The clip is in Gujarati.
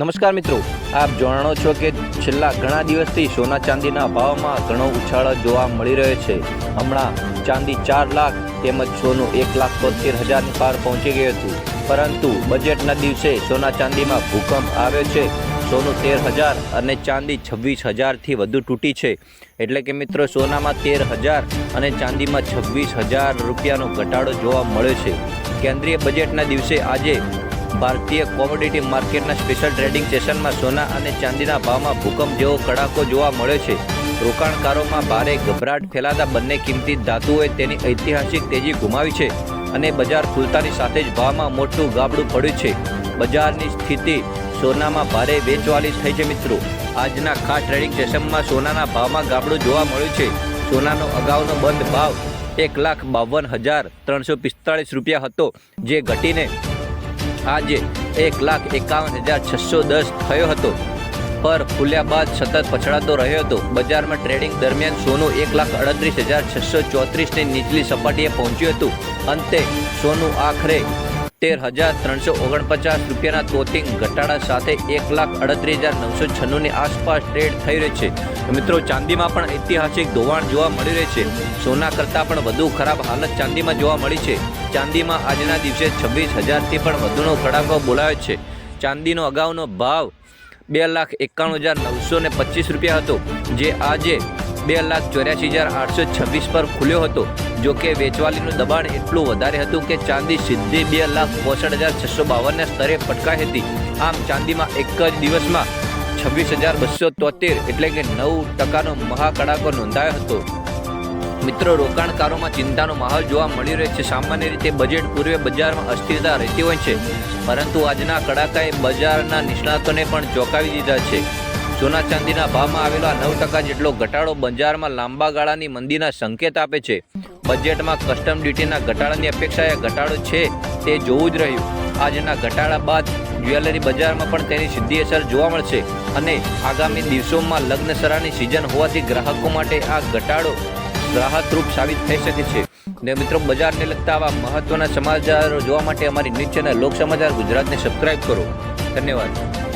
નમસ્કાર મિત્રો, આપ જાણો છો કે છેલ્લા ઘણા દિવસથી સોના ચાંદીના ભાવમાં ઘણો ઉછાળો જોવા મળી રહ્યો છે. હમણાં ચાંદી ચાર લાખ તેમજ સોનું એક લાખ તોતેર હજારની પાર પહોંચી ગયું હતું. પરંતુ બજેટના દિવસે સોના ચાંદીમાં ભૂકંપ આવ્યો છે. સોનું તેર હજાર અને ચાંદી છવ્વીસ હજારથી વધુ તૂટી છે. એટલે કે મિત્રો, સોનામાં તેર હજાર અને ચાંદીમાં છવ્વીસ હજાર રૂપિયાનો ઘટાડો જોવા મળ્યો છે. કેન્દ્રીય બજેટના દિવસે આજે ભારતીય કોમોડિટી માર્કેટના સ્પેશિયલ ટ્રેડિંગ સેશનમાં સોના અને ચાંદીના ભાવમાં ભૂકંપ જેવો કડાકો જોવા મળ્યો છે. રોકાણકારોમાં ભારે ગભરાટ ફેલાતા બંને કિંમતી ધાતુઓએ તેની ઐતિહાસિક તેજી ગુમાવી છે અને બજાર ખુલતાની સાથે જ ભાવમાં મોટું ગાબડું પડ્યું છે. બજારની સ્થિતિ સોનામાં ભારે વેચવાલી થઈ છે મિત્રો. આજના ખાસ ટ્રેડિંગ સેશનમાં સોનાના ભાવમાં ગાબડું જોવા મળ્યું છે. સોનાનો અગાઉનો બંધ ભાવ એક લાખ બાવન હજાર ત્રણસો પિસ્તાળીસ રૂપિયા હતો, જે ઘટીને આજે એક લાખ એકાવન હજાર છસો દસ થયો હતો. પર ખુલ્યા બાદ સતત પછડાતો રહ્યો હતો. બજારમાં ટ્રેડિંગ દરમિયાન સોનું એક લાખ અડત્રીસ હજાર છસો ચોત્રીસની નીચલી સપાટીએ પહોંચ્યું હતું. અંતે સોનું આખરે તેર હજાર ત્રણસો ઓગણપચાસ રૂપિયાના તોતિંગ ઘટાડા સાથે એક લાખ અડત્રીસ હજાર નવસો છન્નુંની આસપાસ ટ્રેડ થઈ રહી છે. મિત્રો, ચાંદીમાં પણ ઐતિહાસિક ધોવાણ જોવા મળી રહી છે. સોના કરતાં પણ વધુ ખરાબ હાલત ચાંદીમાં જોવા મળી છે. ચાંદીમાં આજના દિવસે છવ્વીસ હજારથી પણ વધુનો કડાકો બોલાયો છે. ચાંદીનો અગાઉનો ભાવ બે લાખ એકાણું હજાર નવસો ને પચીસ રૂપિયા હતો. જે આજે બે લાખ ચોર્યાસી હજાર આઠસો છવ્વીસ પર ખુલ્યો હતો. જો કે વેચવાલીનું દબાણ એટલું વધારે હતું કે ચાંદી સીધી બે લાખ પોસઠ હજાર છસો બાવનના સ્તરે પટકાઈ હતી. આમ ચાંદીમાં એક જ દિવસમાં છવ્વીસ હજાર બસો તોતેર એટલે કે નવ ટકાનો મહાકડાકો નોંધાયો હતો. મિત્રો, રોકાણકારોમાં ચિંતાનો માહોલ જોવા મળી રહ્યો છે. સામાન્ય રીતે બજેટ પૂર્વે બજારમાં અસ્થિરતા રહેતી હોય છે. પરંતુ આજના કડાકાએ બજારના નિષ્ણાતોને પણ ચોંકાવી દીધા છે. સોના ચાંદીના ભાવમાં આવેલો આ નવ ટકા જેટલો ઘટાડો બજારમાં લાંબા ગાળાની મંદીના સંકેત આપે છે. બજેટમાં કસ્ટમ ડ્યુટીના ઘટાડાની અપેક્ષાએ ઘટાડો છે તે જોવું જ રહ્યું. આજના ઘટાડા બાદ જ્વેલરી બજારમાં પણ તેની સીધી અસર જોવા મળશે અને આગામી દિવસોમાં લગ્ન સરાની સિઝન હોવાથી ગ્રાહકો માટે આ ઘટાડો રાહતરૂપ સાબિત થઈ શકે છે. ને મિત્રો, બજારને લગતા આવા મહત્વના સમાચારો જોવા માટે અમારી નીચેના લોક સમાચાર ગુજરાતને સબસ્ક્રાઇબ કરો. ધન્યવાદ.